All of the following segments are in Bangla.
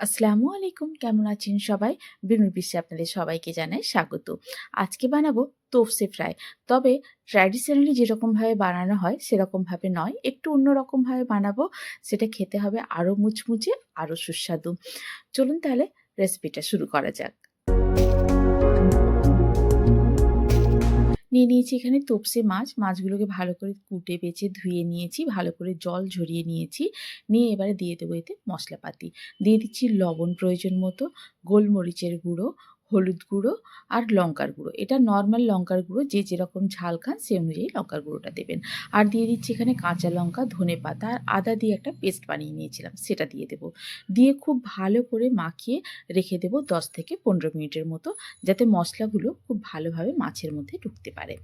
আসসালামু আলাইকুম, কেমন আছেন সবাই? বিনুর বিশ্বে আপনাদের সবাইকে জানাই স্বাগত। আজকে বানাবো তোফসে ফ্রাই। তবে ট্র্যাডিশনালি যেরকমভাবে বানানো হয় সেরকমভাবে নয়, একটু অন্যরকমভাবে বানাবো। সেটা খেতে হবে আরও মুচমুচে, আরও সুস্বাদু। চলুন তাহলে রেসিপিটা শুরু করা যাক। নিয়ে নিয়েছি এখানে তোপসে মাছ। মাছগুলোকে ভালো করে কুটে, বেছে, ধুয়ে নিয়েছি, ভালো করে জল ঝরিয়ে নিয়েছি। নিয়ে এবারে দিয়ে দেবো এতে মশলাপাতি। দিয়ে দিচ্ছি লবণ প্রয়োজন মতো, গোলমরিচের গুঁড়ো হলুদ গুঁড়ো আর লঙ্কার গুঁড়ো। এটা নর্মাল লঙ্কার গুঁড়ো, যে যেরকম ঝাল খান সে অনুযায়ী লঙ্কার গুঁড়োটা দেবেন। আর দিয়ে দিচ্ছি এখানে কাঁচা লঙ্কা, ধনে পাতা আর আদা দিয়ে একটা পেস্ট বানিয়ে নিয়েছিলাম, সেটা দিয়ে দেবো। দিয়ে খুব ভালো করে মাখিয়ে রেখে দেবো দশ থেকে পনেরো মিনিটের মতো, যাতে মশলাগুলো খুব ভালোভাবে মাছের মধ্যে ঢুকতে পারে।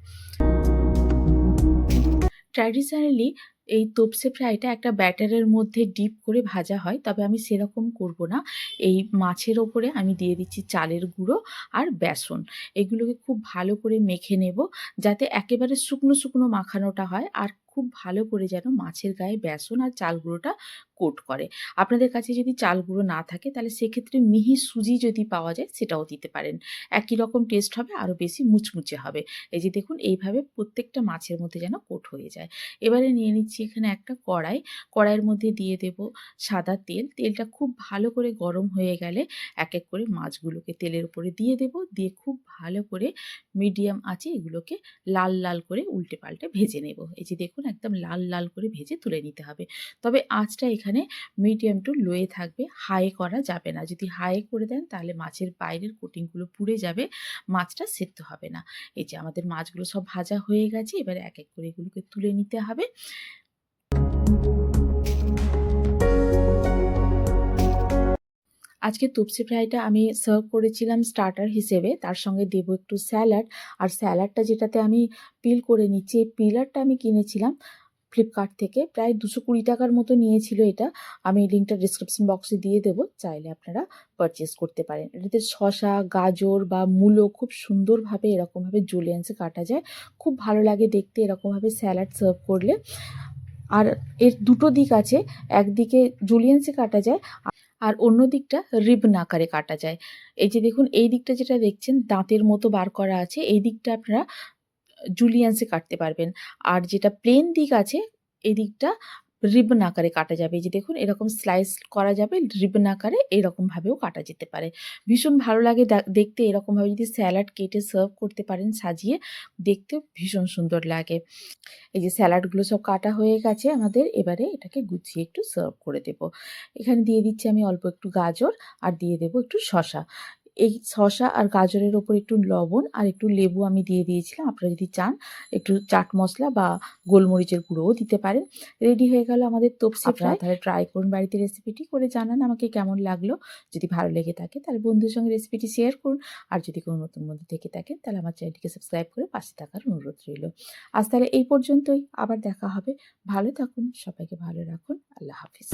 ট্র্যাডিশনালি এই তোপসে ফ্রাইটা একটা ব্যাটারের মধ্যে ডিপ করে ভাজা হয়, তবে আমি সেরকম করব না। এই মাছের ওপরে আমি দিয়ে দিচ্ছি চালের গুঁড়ো আর বেসন। এগুলোকে খুব ভালো করে মেখে নেব, যাতে একেবারে শুকনো শুকনো মাখানোটা হয়। আর খুব ভালো করে যেন মাছের গায়ে বেসন আর চাল গুঁড়োটা কোট করে। আপনাদের কাছে যদি চাল গুঁড়ো না থাকে, তাহলে সেক্ষেত্রে মিহি সুজি যদি পাওয়া যায়, সেটাও দিতে পারেন। একই রকম টেস্ট হবে, আরও বেশি মুচমুচে হবে। এই যে দেখুন, এইভাবে প্রত্যেকটা মাছের মধ্যে যেন কোট হয়ে যায়। এবারে নিয়ে নিচ্ছি এখানে একটা কড়াই। কড়াইয়ের মধ্যে দিয়ে দেব সাদা তেল। তেলটা খুব ভালো করে গরম হয়ে গেলে এক এক করে মাছগুলোকে তেলের উপরে দিয়ে দেব। দিয়ে খুব ভালো করে মিডিয়াম আছে এগুলোকে লাল লাল করে উল্টে পাল্টে ভেজে নেব। এই যে দেখুন একদম লাল লাল করে ভেজে তুলে নিতে হবে। তবে আঁচটা এখানে মিডিয়াম টু লোয়ে থাকবে, হাই করা যাবে না। যদি হাই করে দেন তাহলে মাছের বাইরের কোটিংগুলো পুড়ে যাবে, মাছটা সেদ্ধ হবে না। এই যে আমাদের মাছগুলো সব ভাজা হয়ে গেছে, এবার এক এক করে এগুলোকে তুলে নিতে হবে। আজকে তুপসি ফ্রাইটা আমি সার্ভ করেছিলাম স্টার্টার হিসেবে, তার সঙ্গে দেবো একটু স্যালাড আর স্যালাডটা যেটাতে আমি পিল করে নিচ্ছি, এই পিলারটা আমি কিনেছিলাম ফ্লিপকার্ট থেকে, প্রায় দুশো কুড়ি টাকার মতো নিয়েছিল এটা, আমি লিঙ্কটা ডিসক্রিপশন বক্সে দিয়ে দেবো, চাইলে আপনারা পারচেস করতে পারেন। এটাতে শশা গাজর বা মূলো খুব সুন্দরভাবে এরকমভাবে জুলিয়ান্সে কাটা যায়, খুব ভালো লাগে দেখতে এরকমভাবে স্যালাড সার্ভ করলে। আর এর দুটো দিক আছে, একদিকে জুলিয়ান্সে কাটা যায় আর অন্য দিকটা রিবন আকারে কাটা যায়। এই যে দেখুন, এই দিকটা যেটা দেখছেন, দাঁতের মতো বার করা আছে, এই দিকটা আপনারা জুলিয়ান্সে কাটতে পারবেন। আর যেটা প্লেন দিক আছে, এই দিকটা রিবন আকারে কাটা যাবে। এই যে দেখুন, এরকম স্লাইস করা যাবে, রিবন আকারে এরকমভাবেও কাটা যেতে পারে। ভীষণ ভালো লাগে দেখতে এরকমভাবে যদি স্যালাড কেটে সার্ভ করতে পারেন সাজিয়ে দেখতে ভীষণ সুন্দর লাগে। এই যে স্যালাডগুলো সব কাটা হয়ে গেছে আমাদের, এবারে এটাকে গুছিয়ে একটু সার্ভ করে দেব। এখানে দিয়ে দিচ্ছি আমি অল্প একটু গাজর আর দিয়ে দেব একটু শশা এই শশা আর গাজরের ওপর একটু লবণ আর একটু লেবু আমি দিয়ে দিয়েছিলাম। আপনারা যদি চান একটু চাট মশলা বা গোলমরিচের গুঁড়োও দিতে পারেন। রেডি হয়ে গেল আমাদের তোপসে ফ্রাই। তাহলে ট্রাই করুন বাড়িতে রেসিপিটি করে জানান আমাকে কেমন লাগল। যদি ভালো লেগে থাকে তাহলে বন্ধুর সঙ্গে রেসিপিটি শেয়ার করুন। আর যদি কোনো নতুন বন্ধু থেকে থাকেন তাহলে আমার চ্যানেলটিকে সাবস্ক্রাইব করে পাশে থাকার অনুরোধ রইল। আজ তাহলে এই পর্যন্তই। আবার দেখা হবে। ভালো থাকুন সবাইকে ভালো রাখুন। আল্লাহ হাফিজ।